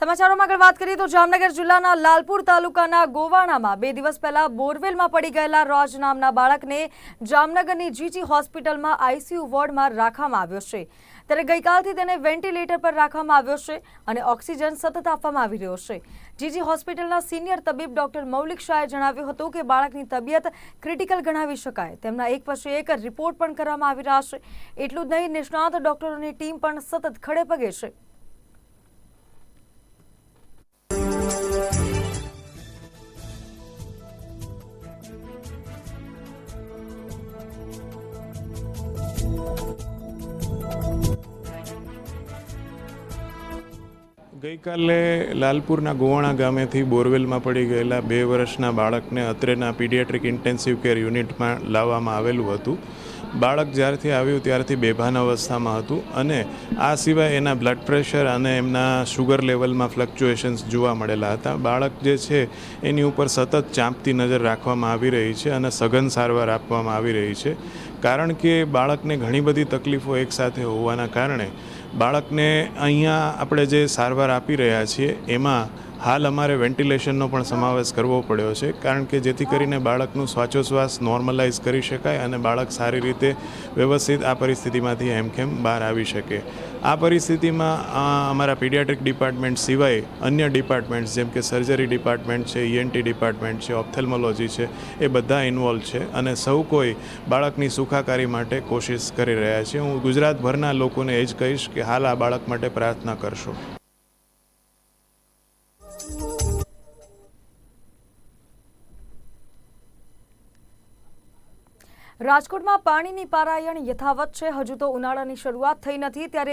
સમાચારોમાં આગળ વાત કરીએ તો જામનગર જિલ્લાના લાલપુર તાલુકાના ગોવાણામાં બે દિવસ પહેલા બોરવેલમાં પડી ગયેલા રોજ નામના બાળકને જામનગરની જીજી હોસ્પિટલમાં આઈસીયુ વોર્ડમાં રાખવામાં આવ્યો છે. ત્યારે ગઈકાલથી તેને વેન્ટિલેટર પર રાખવામાં આવ્યો છે અને ઓક્સિજન સતત આપવામાં આવી રહ્યો છે. જીજી હોસ્પિટલના સિનિયર તબીબ ડોક્ટર મૌલિક શાહે જણાવ્યું હતું કે બાળકની તબિયત ક્રિટિકલ ગણાવી શકાય. તેમના એક પછી એક રિપોર્ટ પણ કરવામાં આવી રહ્યા છે. એટલું જ નહીં, નિષ્ણાત ડોક્ટરોની ટીમ પણ સતત ખડે પગે છે. ગઈકાલે લાલપુરના ગોવાણા ગામેથી બોરવેલમાં પડી ગયેલા બે વર્ષના બાળકને અત્રેના પીડિયાટ્રિક ઇન્ટેન્સિવ કેર યુનિટમાં લાવવામાં આવેલું હતું. બાળક જ્યારથી આવ્યું ત્યારથી બેભાન અવસ્થામાં હતું અને આ સિવાય એના બ્લડ પ્રેશર અને એમના શુગર લેવલમાં ફ્લક્ચ્યુએશન્સ જોવા મળેલા હતા. બાળક જે છે, એની ઉપર સતત ચાંપતી નજર રાખવામાં આવી રહી છે અને સઘન સારવાર આપવામાં આવી રહી છે. કારણ કે બાળકને ઘણી બધી તકલીફો એકસાથે હોવાના કારણે બાળકને અહીંયા આપણે જે સારવાર આપી રહ્યા છીએ એમાં હાલ અમારે વેન્ટિલેશનનો પણ સમાવેશ કરવો પડ્યો છે, કારણ કે જેથી કરીને બાળકનું શ્વાસોશ્વાસ નોર્મલાઇઝ કરી શકાય અને બાળક સારી રીતે વ્યવસ્થિત આ પરિસ્થિતિમાંથી હેમખેમ બહાર આવી શકે. આ પરિસ્થિતિમાં અમારા પીડિયાટ્રિક ડિપાર્ટમેન્ટ સિવાય અન્ય ડિપાર્ટમેન્ટ્સ, જેમ કે સર્જરી ડિપાર્ટમેન્ટ છે ઈએનટી ડિપાર્ટમેન્ટ છે, ઓપ્થેલ્મોલોજી છે, એ બધા ઇન્વોલ્વ છે અને સૌ કોઈ બાળકની સુખાકારી માટે કોશિશ કરી રહ્યા છે. હું ગુજરાતભરના લોકોને એ જ કહીશ કે હાલ આ બાળક માટે પ્રાર્થના કરશો. રાજકોટમાં પાણીની પારાયણ યથાવત છે. હજુ તો ઉનાળાની શરૂઆત થઈ નથી ત્યારે